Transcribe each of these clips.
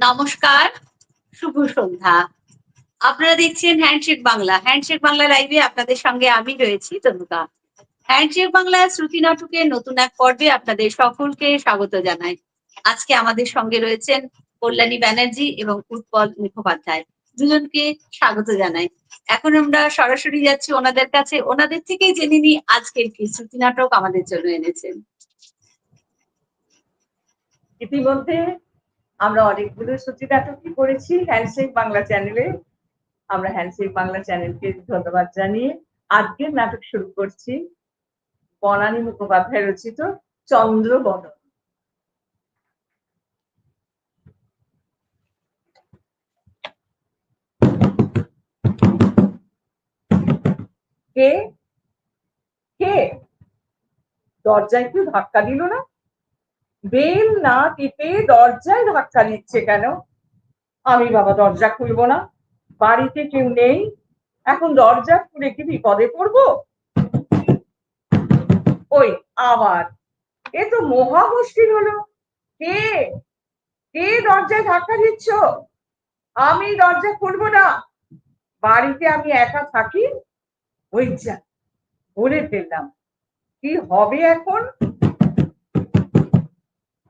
নমস্কার, শুভ সন্ধ্যা। আপনারা দেখছেন হ্যান্ডশেক বাংলা হ্যান্ডশেক বাংলা লাইভে আপনাদের সঙ্গে আমি রয়েছি তনুকা। হ্যান্ডশেক বাংলা শ্রুতি নাটকের নতুন এক পর্বে আপনাদের সকলকে স্বাগত জানাই। আজকে আমাদের সঙ্গে রয়েছেন কল্যাণী ব্যানার্জি এবং উৎপল মুখোপাধ্যায়। দুজনকে স্বাগত জানাই। এখন আমরা সরাসরি যাচ্ছি ওনাদের কাছে। ওনাদের থেকেই জেনে নিই আজকের কি শ্রুতি নাটক আমাদের জন্য এনেছেন। ইতিমধ্যে আমরা অনেকগুলো সূচি নাটকই করেছি হ্যান্ডশেক বাংলা চ্যানেলে আমরা হ্যান্ডশেক বাংলা চ্যানেলকে ধন্যবাদ জানিয়ে আজকের নাটক শুরু করছি। বনানী মুখোপাধ্যায় রচিত চন্দ্রবদন কে? কে? দরজায় কেউ ধাক্কা দিল না? বেল না টিপে দরজায় ধাক্কা দিচ্ছে কেন? আমি বাবা দরজা খুলবো না। বাড়িতে কেউ নেই। এখন দরজা খুলে কি বিপদে পড়ব? ওই আবার। এ তো মহা মুশকিল হলো। কে? কে দরজায় ধাক্কা দিচ্ছ? আমি দরজা খুলবো না। বাড়িতে আমি একা থাকি? ওই যা, বলে ফেললাম। কি হবে এখন?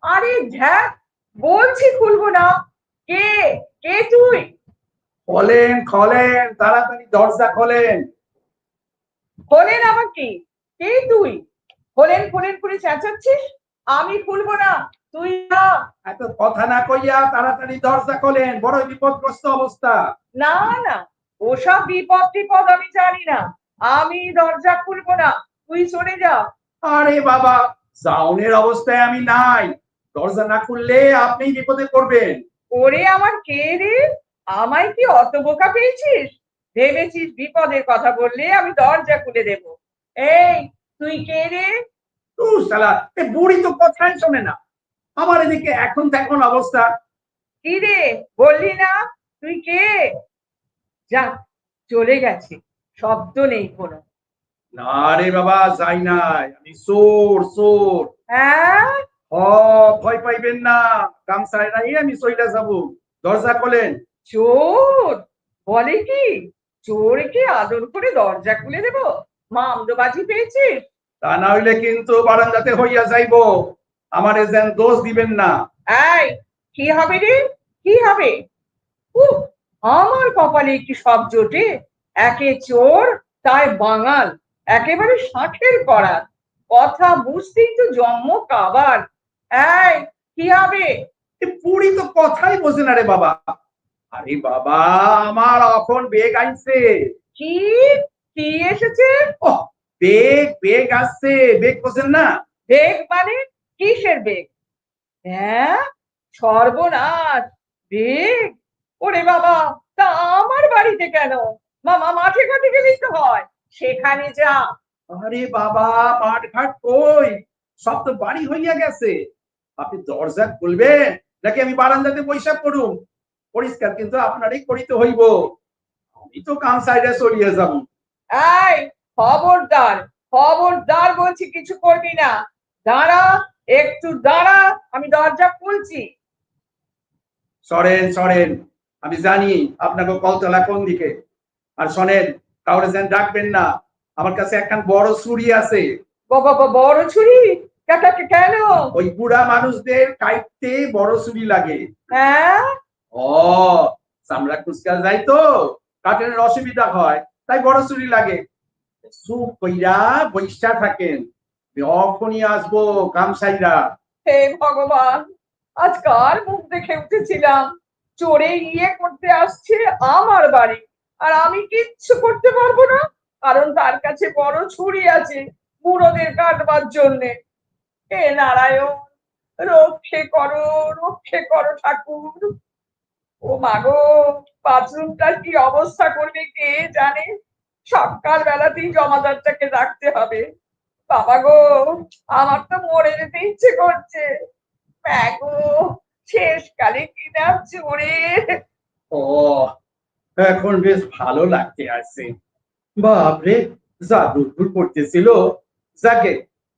আরে ধ্যাক বলছি খুলবো না। কে? কে তুই? খোলেন খোলেন তাড়াতাড়ি দরজা খোলেন। খোলেন আবার কি কে তুই? খোলেন খোলেন করে চেঁচাচ্ছিস? আমি খুলবো না তুই না। এত কথা না কইয়া তাড়াতাড়ি দরজা খোলেন বড় বিপদগ্রস্ত অবস্থা। না না ওসব বিপদ টিপদ আমি জানি না। আমি দরজা খুলবো না তুই চলে যা। আরে বাবা সাউনের অবস্থায় আমি নাই। দরজা না খুললে আপনি বিপদে পড়বেন। ওরে আমার কে রে আমায় কি অত বোকা পেয়েছিস? ভেবেছিস বিপদের কথা বললে আমি দরজা খুলে দেব। এই তুই কে রে তু শালা এ বুড়ি তো কথাই শোনে না। আমার এদিকে এখন তেমন অবস্থা। কি রে বললি না? তুই কে? যা চলে গেছে। শব্দ নেই কোনো। না রে বাবা যাই নাই। আমি সোর সোর হ্যাঁ? হ ভয় পাইবেন না। গামছায় নাই আমি সইলা যাব। দরজা খোলেন। চোর বলে কি? চোর চোরকে আদর করে দরজা খুলে দেব? মামদবাজি পেয়েছিস? তা না হইলে কিন্তু বারান্দাতে হইয়া যাইব। আমারে যেন দোষ দিবেন না। এই কি হবে রে? কি হবে? আমার কপালে কি সব জোটে? একে চোর তাই বাঙাল। একেবারে ষাটের করার কথা বুঝতেই তো জন্ম কাবার। এই কি হবে? পুরি তো কথাই বোঝে না রে বাবা। আরে বাবা আমার এখন বেগ আইছে। কি? কি এসেছে? ও বেগ বেগ আসছে। বেগ বোঝেন না? বেগ মানে কিসের বেগ? হ্যাঁ সর্বনাশ। বেগ? ওরে বাবা তা আমার বাড়িতে কেন? মামা মাঠে ঘাটে গেলেই তো হয়। সেখানে যা। আরে বাবা মাঠ ঘাট কই? সব তো বাড়ি হইয়া গেছে। আপনি দরজা খুলবেন নাকি আমি বারান্দাতে বৈশা করুম পরিষ্কার কিন্তু আপনারই করিতে হইব। আমি তো কাম সাইডে চলিয়ে যাব। এই খবরদার খবরদার বলছি কিছু করবি না। দাঁড়া একটু দাঁড়া আমি দরজা খুলছি। সরেন সরেন আমি জানি আপনাকে কলতলা কোন দিকে। আর শোনেন কাউরে যেন ডাকবেন না। আমার কাছে একখান বড় ছুরি আছে। বড় ছুরি? কেন? ওই বুড়া মানুষদের কাইতে বড় ছুরি লাগে। হ্যাঁ? ও চামড়া কুচকা যায় তো কাটেনের অসুবিধা হয় তাই বড় ছুরি লাগে। চুপ কইরা বৈশা থাকেন। যখনই আসব কামসাইরা হে ভগবান আজ কার মুখ দেখে উঠেছিলাম। চোরে ইয়ে করতে আসছে আমার বাড়ি আর আমি কিচ্ছু করতে পারব না কারণ তার কাছে বড় ছুরি আছে বুড়োদের কাটবার জন্যে। হে নারায়ণ, রক্ষে করো রক্ষে করো ঠাকুর। ও মাগো বাথরুমটার কি অবস্থা করবে কে জানে? সকাল বেলাতেই জমাদারটাকে রাখতে হবে। বাবা গো, আমার তো মরে যেতে ইচ্ছে করছে। ম্যাগো শেষকালে কিনা চড়ে ও, এখন বেশ ভালো লাগতে আছে বাপরে জাদুর করতেছিল, যাকে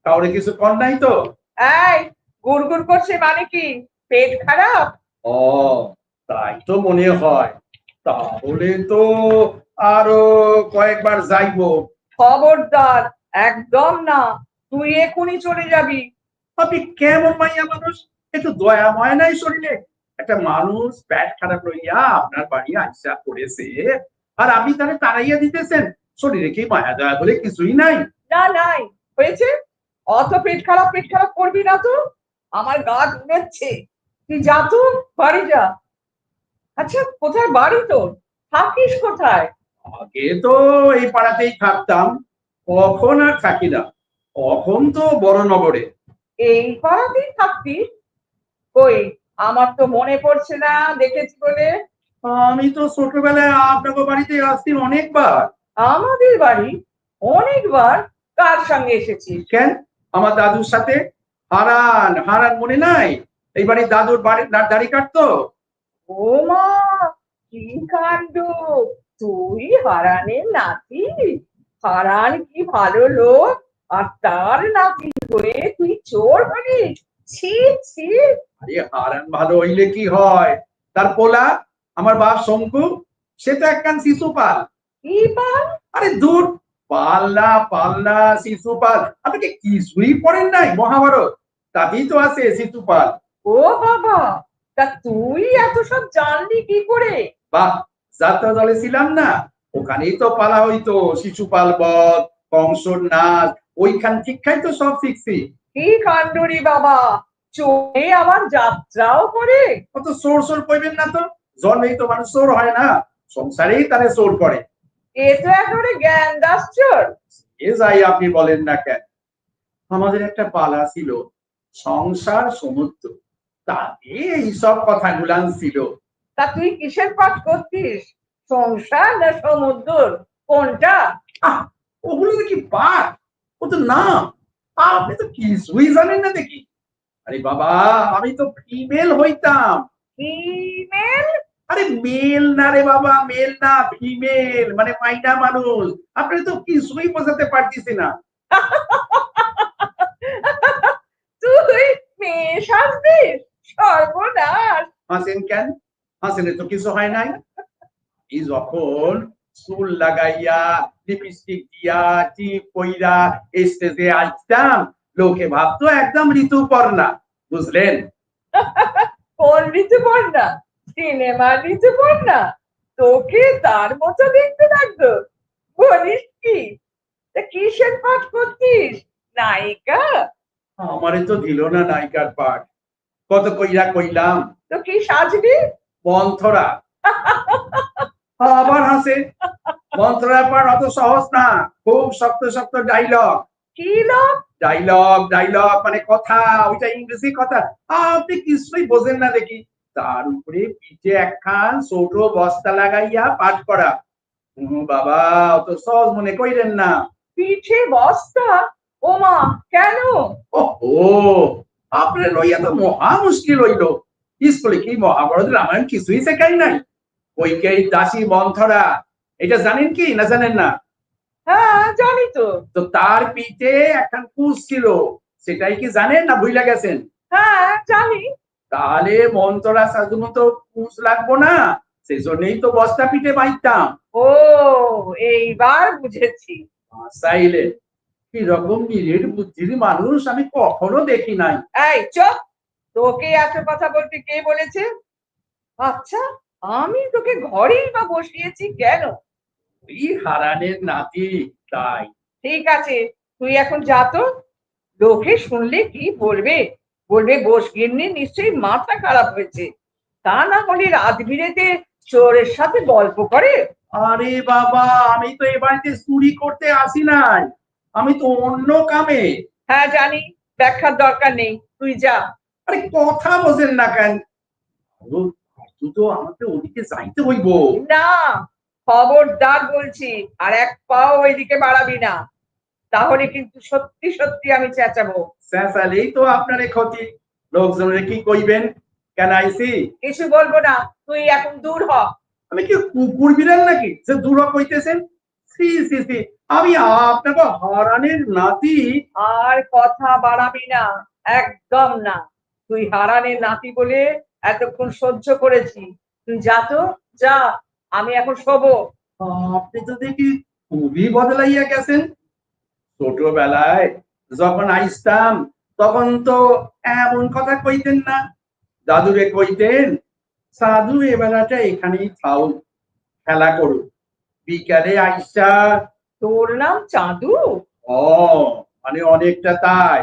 কাউরে কিছু কর নাই তো? এই গুড়গুড় করছে মানে কি? পেট খারাপ? ও তাই তো মনে হয়। তাহলে তো আরও কয়েকবার যাইবো। খবরদার একদম না। তুই এখনই চলে যাবি। আপনি কেমন মাইয়া মানুষ? একটু দয়া ময় নাই শরীরে। একটা মানুষ পেট খারাপ লইয়া আপনার বাড়ি আইসা করেছে আর আপনি তাহলে তাড়াইয়া দিতেছেন। শরীরে কি মায়া দয়া বলে কিছুই নাই? না নাই। হয়েছে? অত পেট খারাপ পেট খারাপ করবি না তো? আমার গা ঘুরেছে তুই যা তো বাড়ি যা। আচ্ছা কোথায় বাড়ি তোর? থাকিস কোথায়? আগে তো এই পাড়াতেই থাকতাম কখন আর থাকি না। কখন তো বড় নগরে। এই পাড়াতেই থাকতি? কই আমার তো মনে পড়ছে না দেখেছি বলে। আমি তো ছোটবেলায় আপনাকে বাড়িতে আসছি অনেকবার। আমাদের বাড়ি অনেকবার কার সঙ্গে এসেছিস? কেন? আমার দাদুর সাথে? হারান হারান মনে নাই? এই বাড়ির দাদুর বাড়ির দা- দাড়ি কাটতো? ও মা কি কাণ্ড? তুই হারানের নাতি? হারান কি ভালো লোক? আর তার নাতি হয়ে তুই চোর হলি? ছি ছি। আরে হারান ভালো হইলে কি হয়? তার পোলা আমার বাপ শঙ্কু সে তো একখান শিশুপাল কি পাল? আরে দূর পাল্লা পাল্লা শিশুপাল আপনি কি কিছুই পড়েন নাই মহাভারত? তাতেই তো আছে শিশুপাল ও বাবা তা তুই এত সব জানলি কি করে? বাহ যাত্রা দলে ছিলাম না ওখানেই তো পালা হইতো শিশুপাল বধ কংসর নাচ ওইখান ঠিকঠাই তো সব শিখছি। কি কাণ্ডরি বাবা চোরে আবার যাত্রাও করে অত সোর সোর কইবেন না তো জন্মেই তো মানুষ সোর হয় না সংসারেই তারে সোর করে। এ তো একেবারে জ্ঞান দাস এ যাই আপনি বলেন না কেন? আমাদের একটা পালা ছিল সংসার সমুদ্র। তাতে এইসব কথাগুলান ছিল। তা তুই কিসের পাঠ করতিস সংসার না সমুদ্র? কোনটা? আহ ওগুলো দেখি পাঠ? ও তো নাম আপনি তো কিছুই জানেন না দেখি। আরে বাবা আমি তো ফিমেল হইতাম। ফিমেল আরে মেল না রে বাবা মেল না ফিমেল মানে মাইনা মানুষ। আপনি তো কিছুই বোঝাতে পারতেছি না। তুই মেয়ে সাজতিস সর্বনাশ। হাসেন কেন? হাসেনে তো কিছু হয় নাই। এই যখন চুল লাগাইয়া লিপস্টিক দিয়া টিপ কইরা স্টেজে আসতাম লোকে ভাবতো একদম ঋতুপর্ণা। বুঝলেন? কোন ঋতুপর্ণা? সিনেমার ঋতুপর্ণা তোকে তার মতো দেখতে লাগতো বলিস কি? তা কিসের পাঠ করতিস নায়িকা? আমারে তো দিল না নায়িকার পাঠ। কত কইরা কইলাম। তো কি সাজবি? মন্থরা আবার হাসে। মন্থরা পাঠ অত সহজ না। খুব শক্ত শক্ত ডাইলগ কি ডাইলগ ডাইলগ মানে কথা ওইটা ইংরেজি কথা। আপনি কিছুই বোঝেন না দেখি। তার উপরে পিঠে একখান ছোট বস্তা লাগাইয়া পাঠ করা। বাবা অত সহজ মনে কইরেন না। পিঠে বস্তা? ওমা কেন? ও আপনার লইয়া তো মহা মুশকিল হইল। স্কুলে কি মহাভারত রামায়ণ কিছুই শেখাই নাই? ওইকেই দাসী মন্থরা? এটা জানেন কি না জানেন না? হ্যাঁ জানি তো। তো তার পিঠে একখান কুশ ছিল। সেটাই কি জানেন না ভুইলা গেছেন? হ্যাঁ জানি। তাহলে মন্তরা সাধু মতো কুচ লাগবো না? সেই জন্যই তো বস্তা পিঠে বাইতাম। ও এইবার বুঝেছি। চাইলে কীরকম নিরেট বুদ্ধির মানুষ আমি কখনো দেখি নাই। এই চুপ! তোকে এত কথা বলতে কে বলেছে? আচ্ছা আমি তোকে ঘরেই বা বসিয়েছি কেন? ওই হারানের নাতি তাই। ঠিক আছে তুই এখন যা তো। লোকে শুনলে কি বলবে? বলবে বোস গিন্নি নিশ্চয়ই মাথা খারাপ হয়েছে। তা না হলে রাত বিরেতে চোরের সাথে গল্প করে? আরে বাবা আমি তো এ বাড়িতে চুরি করতে আসি নাই। আমি তো অন্য কামে। হ্যাঁ জানি ব্যাখ্যার দরকার নেই। তুই যা। আরে কথা বোঝেন না কেন? তুই তো আমাকে ওদিকে যাইতে হইব। না খবরদার বলছি আর এক পাও ওইদিকে বাড়াবি না। তাহলে কিন্তু সত্যি সত্যি আমি চেঁচাবো। চেঁচালেই তো আপনার ক্ষতি। লোকজনের কি কইবেন? কেন আইসি কিছু বলব না তুই এখন দূর হ। আমি কি কুকুর বিড়াল নাকি? যে দূর কইতেছেন? সি সি সি। আমি আপনাকে হারানের নাতি। আর কথা বাড়াবি না একদম না। তুই হারানের নাতি বলে এতক্ষণ সহ্য করেছি। তুই যা তো যা আমি এখন শোবো। আপনি তো দেখি খুবই বদলাইয়া গেছেন। ছোটবেলায় যখন আইসতাম তখন তো এমন কথা কইতেন না। দাদুরে কইতেন সাধু এ বেলাটা এখানেই থাও খেলা করুক বিকালে আইসা তোর নাম চাঁদু? ও মানে অনেকটা তাই।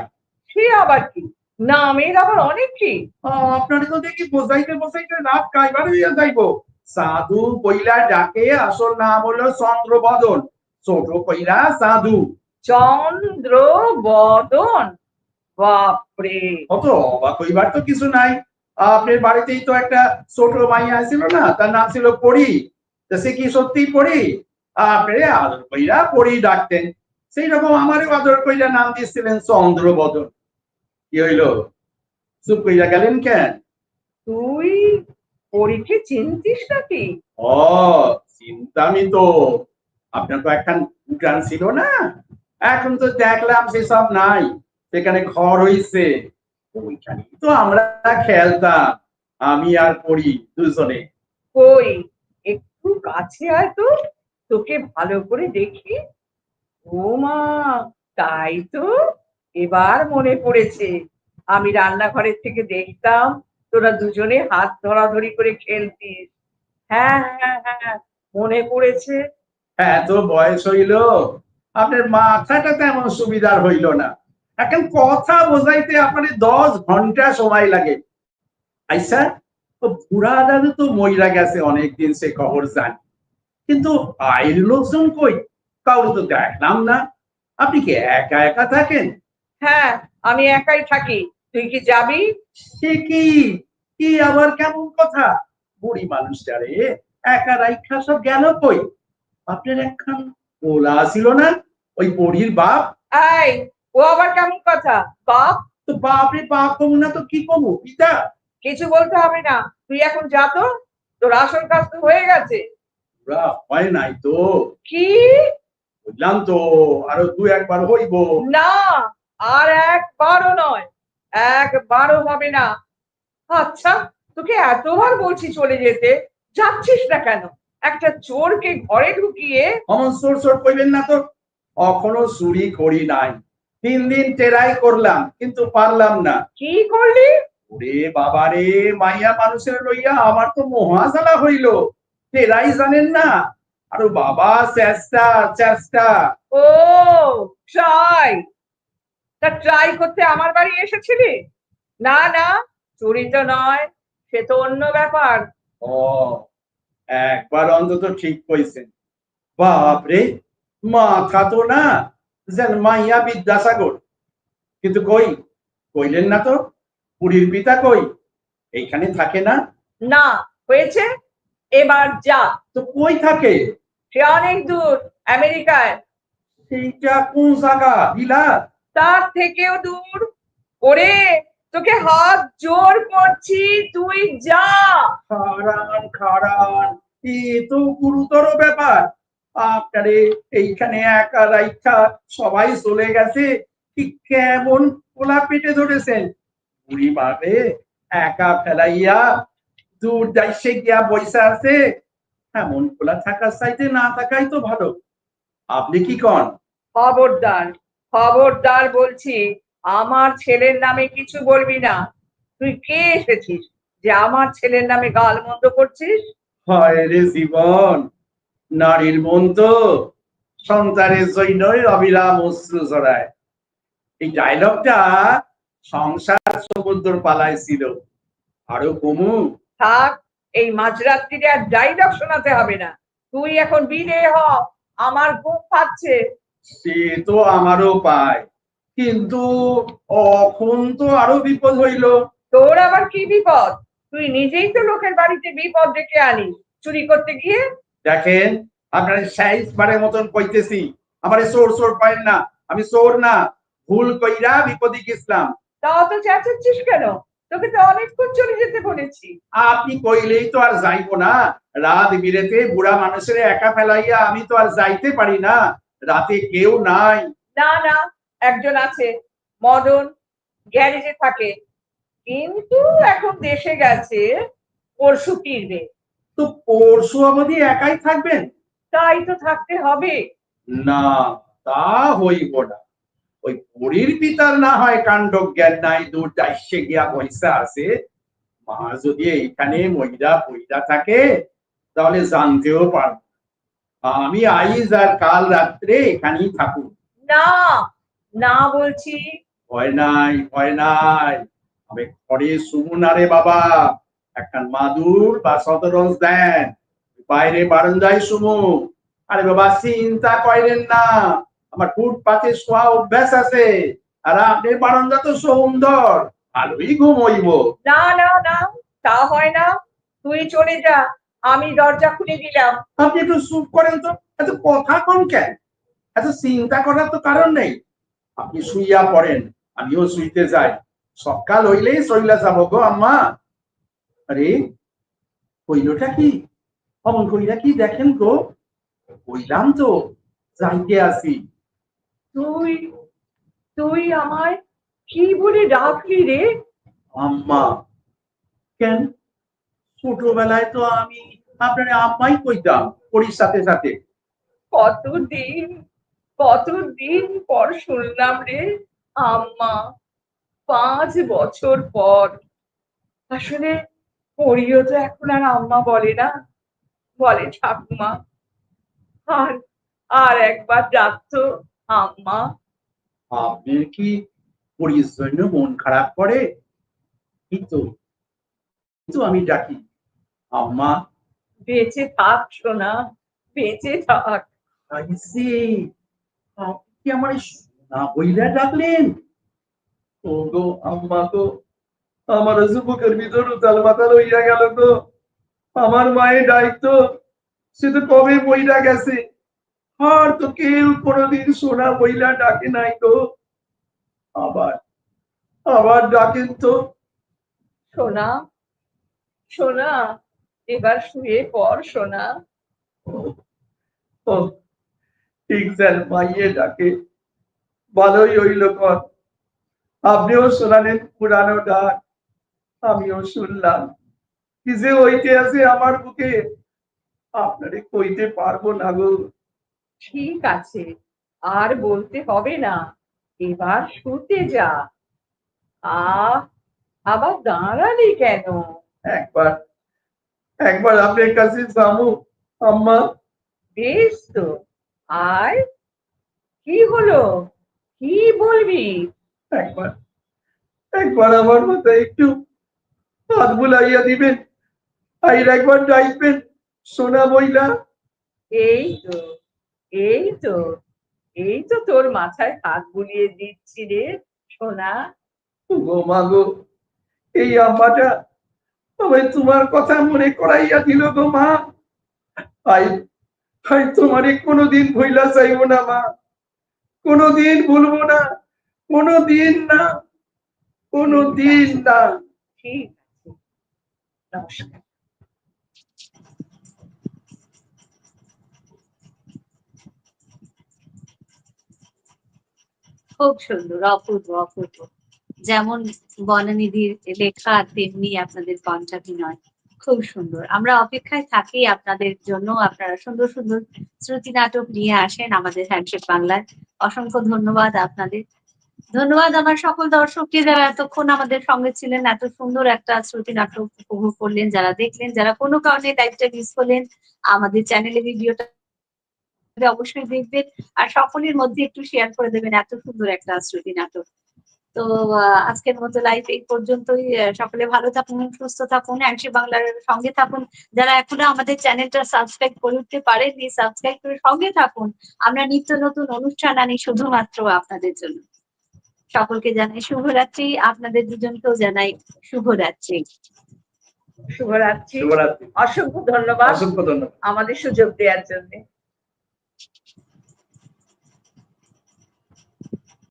সে আবার কি? নামের আবার অনেক কি? আপনারা তো দেখি বোঝাইতে বোঝাইতে রাত কাইবার হইয়া যাইবো। সাধু কইলা ডাকে আসল নাম হলো চন্দ্রবদন। ছোট কইলা সাধু। চন্দ্র বদন বাপরে। অত অবাক হইবার তো কিছু নাই। আপনার বাড়িতেই তো একটা ছোট মাইয়া ছিল না তার নাম ছিল পরি। তা সে কি সত্যি পরি? আপনি আদর কইরা পরি ডাকতেন। সেই রকম আমারও আদর কইরা নাম দিয়েছিলেন চন্দ্রবদন। কি হইল? চুপ কইরা গেলেন কেন? তুই পরীক্ষে চিনতিস নাকি? ও চিন্তামি তো আপনার তো একখান উঠান ছিল না? এখন তো দেখলাম সেসব নাই সেখানে ঘর হইছে। ওইখানে তো আমরা খেলতাম আমি আর পড়ি দুজনে। কই? একটু কাছে আয় তো তোকে ভালো করে দেখি। ও মা তাই তো এবার মনে পড়েছে। আমি রান্নাঘরের থেকে দেখতাম তোরা দুজনে হাত ধরাধরি করে খেলতিস। হ্যাঁ হ্যাঁ হ্যাঁ মনে পড়েছে। এত বয়স হইল। আপনার মাথাটা তেমন সুবিধার হইল না। এখন কথা বোঝাইতে আপনার দশ ঘণ্টা সময় লাগে। আইসা ও বুড়া দাদু তো মইরা গেছে অনেকদিন সে খবর জানি। কিন্তু আইর লোকজন কই? কাউকে তো দেখলাম না। আপনি কি একা একা থাকেন? হ্যাঁ আমি একাই থাকি। তুই কি যাবি? সে কি? কি আবার কেমন কথা? বুড়ি মানুষটারে একা রাইখা সব গেল কই? আপনার একখান ওলা ছিল না ওই বুড়ির বাপ। এই ও আবার কেমন কথা? বাপ? তো বাপরে বাপ কমু না তো কি কমু পিতা? কিছু বলতে হবে না তুই এখন যা তো তোর আসল কাজ তো হয়ে গেছে। ওরা হয় নাই তো। কি? বুঝলাম তো আরও দু একবার হইব। না আর একবারও নয় একবারও হবে না। আচ্ছা তোকে এতবার বলছি চলে যেতে যাচ্ছিস না কেন? একটা চোরকে ঘরে ঢুকিয়ে অমন সোর সোর কইবেন না তো? এখনও চুরি করি নাই। তিন দিন টেরাই করলাম কিন্তু পারলাম না। কি করলি? ওরে বাবারে মাইয়া মানুষের লইয়া আমার তো মহাজালা হইল। টেরাই জানেন না? আরও বাবা চেষ্টা চেষ্টা। ও ট্রাই। তা ট্রাই করতে আমার বাড়ি এসেছিলি? না না চুরি তো নয় সে তো অন্য ব্যাপার। ও একবার অন্তত ঠিক কইছেন। বাপরে মাথা তো না যেন মাইয়া বিদ্যাসাগর। কিন্তু কই? কইলেন না তো পুরীর পিতা কই? এইখানে থাকে না? না হয়েছে? এবার যা। তো কই থাকে? সে অনেক দূর আমেরিকায়। সেইটা কোন জায়গা? বিলাত? তার থেকেও দূর। ওরে তোকে হাত জোর করছি তুই যা। খারান খারান এ তো গুরুতর ব্যাপার। আপনারে এইখানে একা রাইখা সবাই চলে গেছে। কি কেমন কোলা পেটে ধরেছেন। বুড়ি মারে একা ফেলাইয়া দূর দাইসে গিয়া বইসা আছে। এমন খোলা থাকার চাইতে না থাকাই তো ভালো। আপনি কি কন? খবরদার খবরদার বলছি আমার ছেলের নামে কিছু বলবি না। তুই কে এসেছিস যে আমার ছেলের নামে গাল মন্দ করছিস? হয় রে জীবন নারীর মন তো সন্তানের জন্যই অবিরাম অশ্রু জড়ায় এই ডায়লগটা সংসার সমুদ্র পালায় ছিল। আরও কমু। থাক এই মাঝরাত্রিরে আর ডাইলগ শোনাতে হবে না। তুই এখন বিদে হ আমার ঘুম পাচ্ছে সে তো আমারও পায়। কিন্তু এখন তো আরও বিপদ হইল। তোর আবার কি বিপদ? তুই নিজেই তো লোকের বাড়িতে বিপদ ডেকে আনি চুরি করতে গিয়ে? দেখেন আপনার সাইজ বারের মতন কইতেছি। আমার চোর চোর পাইন না। আমি চোর না। ভুল কইরা বিপদে গেছিলাম। তা অত চেঁচাচ্ছিস কেন? তোকে তো অনেকক্ষণ চলে যেতে বলেছি। আপনি কইলেই তো আর যাইবো না। রাত বিরেতে বুড়া মানুষের একা ফেলাইয়া আমি তো আর যাইতে পারি না। রাতে কেউ নাই। না না। একজন আছে মদন গ্যারেজে থাকে। কিন্তু এখন দেশে গেছে পরশু ফিরবে। তো পরশু অবধি একাই থাকবেন? তাই তো থাকতে হবে। না তা হইব না। ওই পরীর পিতার না হয় কাণ্ড জ্ঞান নাই দূর দাইসে গিয়া পয়সা আছে। মা যদি এইখানে মহিলা পয়সা থাকে তাহলে জানতেও পারব আমি আইজ আর কাল রাত্রে এখানেই থাকুন। না না বলছি। ভয় নাই ভয় নাই। আমি ঘরে শুনুন আরে বাবা। একটা মাদুর বা শতরঞ্জ দেন। বাইরে বারান্দায় শুনু আরে বাবা চিন্তা করেন না। আমার ফুটপাতে শোয়া অভ্যাস আছে। আর আপনার বারান্দা তো সুন্দর। ভালোই ঘুম হইব না না না তা হয় না। তুই চলে যা। আমি দরজা খুলে দিলাম। আপনি একটু চুপ করেন তো। এত কথা কম কেন? এত চিন্তা করার তো কারণ নেই। আপনি শুইয়া পড়েন আমিও শুইতে যাই। সকাল হইলেই চইলা যাব গো আম্মা। আরে হইলটা কি? অমন কইরা কি দেখেন গো? কইলাম তো যাইতে আসি। তুই তুই আমায় কি বলে ডাকলি রে? আম্মা কেন? ছোটবেলায় তো আমি আপনার আম্মাই কইতাম পরির সাথে সাথে। কতদিন কতদিন পর শুনলাম রে? আম্মা পাঁচ বছর পর। আসলে পরিও তো এখন আর আম্মা বলে না। বলে ঠাকুমা। আর আর একবার ডাকতো আম্মা। আপনার কি পরির জন্য মন খারাপ করে? কিন্তু কিন্তু আমি ডাকি আম্মা। বেঁচে থাক সোনা বেঁচে থাক। আপনি কি আমার সোনা বইলা ডাকলেন? ও গো আম্মা গো আমার যুবকের ভিতর উতাল মাতাল হইয়া গেল গো। আমার মায়ের দায়িত্ব সে তো কবে বইলা গেছে? আর তো কেউ কোনোদিন সোনা বইলা ডাকে নাই তো আবার আবার ডাকেন তো। সোনা সোনা এবার শুয়ে পড় সোনা। ও ঠিক মাইয়ে ডাকে ভালোই হইল কর। আপনিও শোনালেন পুরানো ডাক আমিও শুনলাম। কি যে হইতে আছে আমার বুকে আপনারে কইতে পারব না গো। ঠিক আছে আর বলতে হবে না এবার শুতে যা। আহ আবার দাঁড়ালি কেন? একবার একবার আপনার কাছে যাব আম্মা। বেশ তো। আয় কি হলো? কি বলবি? একবার একবার আমার মাথায় একটু হাত বুলাইয়া দিবেন আইর একবার ডাইবেন সোনা বইলা এই তো এই তো এই তো তোর মাথায় হাত বুলিয়ে দিচ্ছি রে সোনা। গো মা গো এই আম্মাটা আমায় তোমার কথা মনে করাইয়া দিল গো মা। আই আই তোমারে কোনোদিন ভুইলা চাইব না, মা। কোনোদিন ভুলবো না, কোনোদিন না কোনোদিন না। খুব সুন্দর, অপূর্ব অপূর্ব। যেমন বনানিধির লেখা, তেমনি আপনাদের কণ্ঠাভিনয় খুব সুন্দর। আমরা অপেক্ষায় থাকি আপনাদের জন্য। আপনারা সুন্দর সুন্দর শ্রুতি নাটক নিয়ে আসেন আমাদের হ্যান্ডশেক বাংলায়। অসংখ্য ধন্যবাদ আপনাদের। ধন্যবাদ আমার সকল দর্শককে যারা এতক্ষণ আমাদের সঙ্গে ছিলেন, এত সুন্দর একটা শ্রুতি নাটক উপভোগ করলেন, যারা দেখলেন, যারা কোনো কারণে লাইভটা মিস করলেন, আমাদের চ্যানেলে ভিডিওটা অবশ্যই দেখবেন। আর সকলের মধ্যে একটু শেয়ার করে দেবেন এত সুন্দর একটা শ্রুতি নাটক। তো আজকের মতো লাইফ এই পর্যন্তই। সকলে ভালো থাকুন সুস্থ থাকুন অ্যান্সি বাংলার সঙ্গে থাকুন। যারা এখনও আমাদের চ্যানেলটা সাবস্ক্রাইব করে উঠতে পারেননি সাবস্ক্রাইব করে সঙ্গে থাকুন। আমরা নিত্য নতুন অনুষ্ঠান আনি শুধুমাত্র আপনাদের জন্য। সকলকে জানাই শুভরাত্রি আপনাদের দুজনকেও জানাই শুভরাত্রি। শুভরাত্রি। শুভরাত্রি। অসংখ্য ধন্যবাদ। অসংখ্য ধন্যবাদ। আমাদের সুযোগ দেওয়ার জন্য।